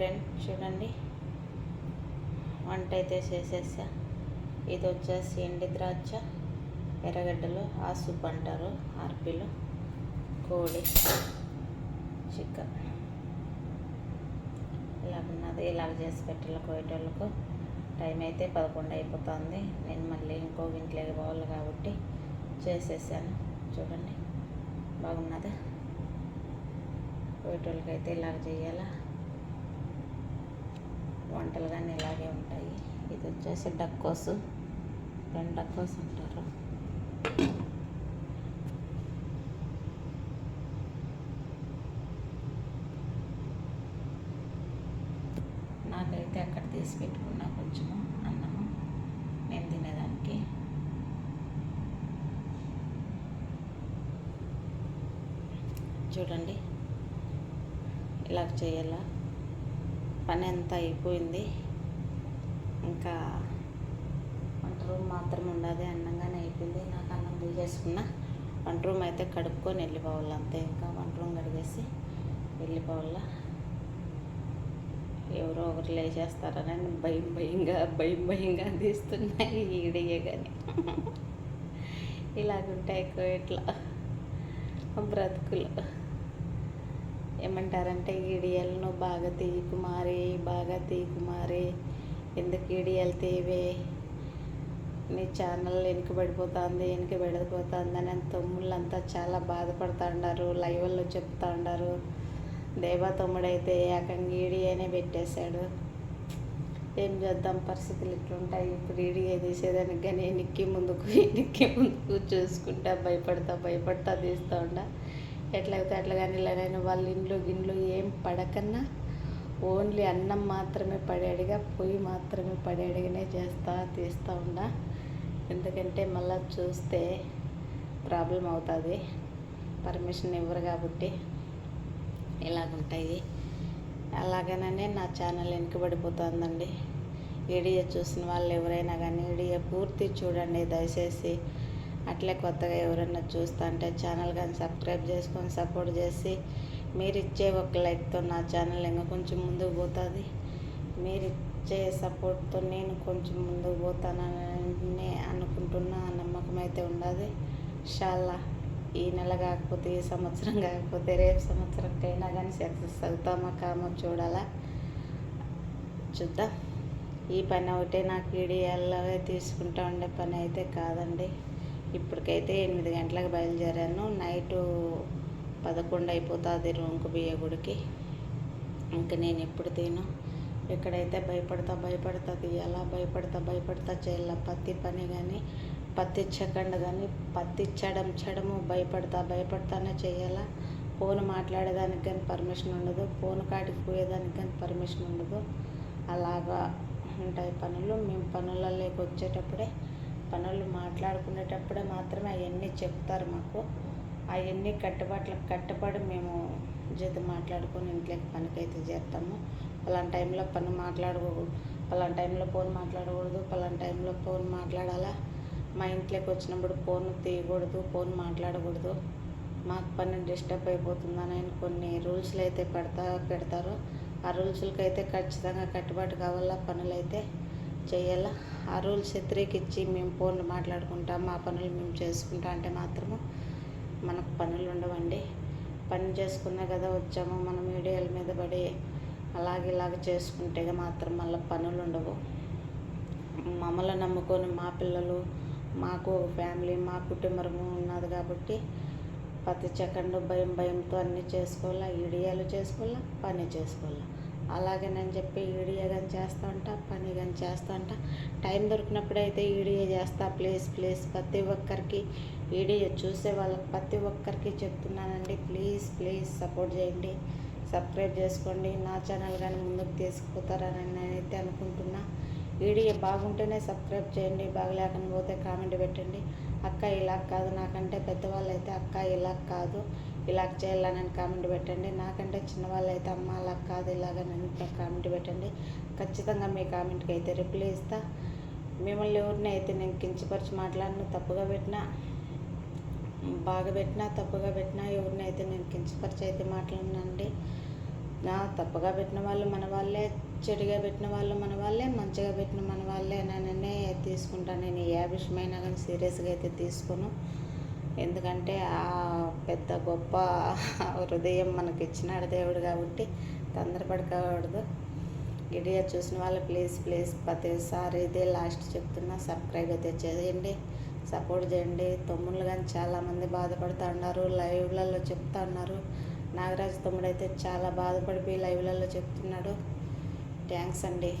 Friend చూడండి. వంట అయితే చేసేసా. ఇది వచ్చేసి ఎండి ద్రాక్ష ఎర్రగడ్డలు ఆ సూప్ అంటారు ఆర్పీలో కోడి చికెన్ ఇలా ఉన్నది. ఇలాగ చేసి పెట్టాలి కోయేటోళ్ళకు. టైం అయితే పదకొండు అయిపోతుంది. నేను మళ్ళీ ఇంకో ఇంట్లోకి పోవాలి కాబట్టి చేసేసాను. చూడండి. బాగున్నదా? కోయేటోళ్ళకి అయితే ఇలాగ చేయాలా? వంటలు కానీ ఇలాగే ఉంటాయి. ఇది వచ్చేసి డక్కోస్ రెండు డక్కోస్ అంటారు. నాకైతే అక్కడ తీసి పెట్టుకున్నా కొంచెము అన్నము. నేను తినేదానికి. చూడండి. ఇలా చేయాలా? పని అంతా అయిపోయింది. ఇంకా వంట రూమ్ మాత్రం ఉండదు అన్నంగానే అయిపోయింది. నాకు అన్నం తీసేసుకున్నా. వంట రూమ్ అయితే కడుక్కొని వెళ్ళిపోవాలి అంతే. ఇంకా వంట రూమ్ కడిగేసి వెళ్ళిపోవాలా. ఎవరో ఒకరు లేచేస్తారని భయం భయంగా భయం భయంగా తీస్తున్నాయి ఈడియే కానీ ఇలాగుంటాయి ఇట్లా బ్రతుకులు. ఏమంటారంటే ఈడియలను బాగా తీయి కుమారి బాగా తీయి కుమారి ఎందుకు ఈడియలు తీవే? నీ ఛానల్ వెనుకబడిపోతుంది పడిపోతుంది వెనక అని తమ్ముళ్ళంతా చాలా బాధపడుతూ ఉన్నారు లైవ్లో చెప్తా ఉన్నారు దేవా తమ్ముడైతే ఏకంగా ఈడియనే పెట్టేశాడు. ఏం చేద్దాం? పరిస్థితులు ఇట్లుంటాయి. ఇప్పుడు ఈడియే తీసేదానికి కానీ వెనక్కి ముందుకు వెనక్కి ముందుకు చూసుకుంటా భయపడతా భయపడతా తీస్తూ ఉండా. ఎట్లయితే అట్లా కానీ ఇలాగైనా వాళ్ళ ఇండ్లు గిండ్లు ఏం పడకన్నా ఓన్లీ అన్నం మాత్రమే పడేడిగా పొయ్యి మాత్రమే పడేడిగానే చేస్తా తీస్తూ ఉండా ఎందుకంటే మళ్ళీ చూస్తే ప్రాబ్లం అవుతుంది. పర్మిషన్ ఇవ్వరు కాబట్టి ఇలాగుంటాయి. అలాగనే నా ఛానల్ వెనుకబడిపోతుందండి. వీడియో చూసిన వాళ్ళు ఎవరైనా కానీ వీడియో పూర్తి చూడండి దయచేసి. అట్లే కొత్తగా ఎవరైనా చూస్తా అంటే ఛానల్ కానీ సబ్స్క్రైబ్ చేసుకొని సపోర్ట్ చేసి మీరు ఇచ్చే ఒక లైక్తో నా ఛానల్ ఇంకా కొంచెం ముందుకు పోతుంది. మీరు ఇచ్చే సపోర్ట్తో నేను కొంచెం ముందుకు పోతానని అనుకుంటున్నా నమ్మకం అయితే ఉండదు. షాల్లా ఈ నెల కాకపోతే ఈ సంవత్సరం కాకపోతే రేపు సంవత్సరంకైనా కానీ సక్సెస్ అవుతామా కామో చూడాలా. చూద్దాం. ఈ పని ఒకటే నాకు వీడియోలాగా తీసుకుంటా ఉండే పని అయితే కాదండి. ఇప్పటికైతే ఎనిమిది గంటలకు బయలుదేరాను. నైటు పదకొండు అయిపోతుంది రూంకు బియ్య గుడికి. ఇంక నేను ఎప్పుడు తిను ఎక్కడైతే భయపడతా భయపడతా తీయాలా భయపడతా భయపడతా చేయాల పత్తి పని కానీ పత్తి చెకండ కానీ పత్తి చెడం చెడము భయపడతా భయపడతానే చేయాలా. ఫోన్ మాట్లాడేదానికి కానీ పర్మిషన్ ఉండదు. ఫోన్ కాడికి పోయేదానికి కానీ పర్మిషన్ ఉండదు. అలాగా ఉంటాయి పనులు. మేము పనులలోకి వచ్చేటప్పుడే పనులు మాట్లాడుకునేటప్పుడే మాత్రమే అవన్నీ చెప్తారు మాకు. అవన్నీ కట్టుబాట్లకు కట్టుబడి మేము జీతం మాట్లాడుకొని ఇంట్లోకి పనికైతే చేస్తాము. పలానా టైంలో పని మాట్లాడకూడదు పలానా టైంలో ఫోన్ మాట్లాడకూడదు పలానా టైంలో ఫోన్ మాట్లాడాలా? మా ఇంట్లోకి వచ్చినప్పుడు ఫోన్ తీయకూడదు ఫోన్ మాట్లాడకూడదు. మాకు పని డిస్టర్బ్ అయిపోతుందని ఆయన కొన్ని రూల్స్లు అయితే పెడతా పెడతారు. ఆ రూల్స్లకి అయితే ఖచ్చితంగా కట్టుబాటు కావాలా పనులు అయితే చేయాలా? ఆ రూల్స్ వ్యతిరేకించి మేము ఫోన్లు మాట్లాడుకుంటాం మా పనులు మేము చేసుకుంటా అంటే మాత్రము మనకు పనులు ఉండవండి. పని చేసుకున్నా కదా వచ్చాము మనం వీడియోల మీద పడి అలాగే ఇలాగ చేసుకుంటే మాత్రం మళ్ళీ పనులు ఉండవు. మమ్మల్ని నమ్ముకొని మా పిల్లలు మాకు ఫ్యామిలీ మా కుటుంబము ఉన్నది కాబట్టి ప్రతి సెకండ్ భయం భయంతో అన్నీ చేసుకోవాలా ఈడియాలు చేసుకోవాలా పని చేసుకోవాలా. అలాగే నేను చెప్పి ఈడియా కానీ చేస్తా ఉంటా పని కానీ చేస్తూ ఉంటా టైం దొరికినప్పుడైతే అయితే ఈడియా చేస్తా. ప్లీజ్ ప్లీజ్ ప్రతి ఒక్కరికి వీడియో చూసే వాళ్ళకి ప్రతి ఒక్కరికి చెప్తున్నానండి. ప్లీజ్ ప్లీజ్ సపోర్ట్ చేయండి. సబ్స్క్రైబ్ చేసుకోండి. నా ఛానల్ కానీ ముందుకు తీసుకుపోతారని నేనైతే అనుకుంటున్నా. వీడియో బాగుంటేనే సబ్స్క్రైబ్ చేయండి. బాగలేకపోతే కామెంట్ పెట్టండి. అక్క ఇలా కాదు. నాకంటే పెద్దవాళ్ళు అయితే అక్క ఇలా కాదు. ఇలా చేయాలని కామెంట్ పెట్టండి. నాకంటే చిన్నవాళ్ళు అయితే అమ్మ అలా కాదు ఇలాగని కామెంట్ పెట్టండి. ఖచ్చితంగా మీ కామెంట్కి అయితే రిప్లై ఇస్తా. మిమ్మల్ని ఎవరిని అయితే నేను కించపరిచి మాట్లాడిన తప్పుగా పెట్టినా బాగా పెట్టినా తప్పుగా పెట్టినా ఎవరిని అయితే నేను కించపరిచి అయితే మాట్లాడినండి. నా తప్పుగా పెట్టిన వాళ్ళు మన వాళ్ళే చెడుగా పెట్టిన వాళ్ళు మన వాళ్ళే మంచిగా పెట్టిన మన వాళ్ళే నన్నే తీసుకుంటాను నేను ఏ విషయమైనా కానీ సీరియస్గా అయితే తీసుకోను. ఎందుకంటే ఆ పెద్ద గొప్ప హృదయం మనకి ఇచ్చినాడు దేవుడు కాబట్టి తొందరపడకూడదు. వీడియో చూసిన వాళ్ళు ప్లీజ్ ప్లీజ్ ప్రతిసారి ఇదే లాస్ట్ చెప్తున్నా సబ్స్క్రైబ్ అయితే చేయండి సపోర్ట్ చేయండి. తమ్ముళ్ళు కానీ చాలామంది బాధపడుతూ ఉన్నారు లైవ్లలో చెప్తా ఉన్నారు. నాగరాజు తమ్ముడు అయితే చాలా బాధపడిపోయి లైవ్లలో చెప్తున్నాడు. థ్యాంక్స్ అండి.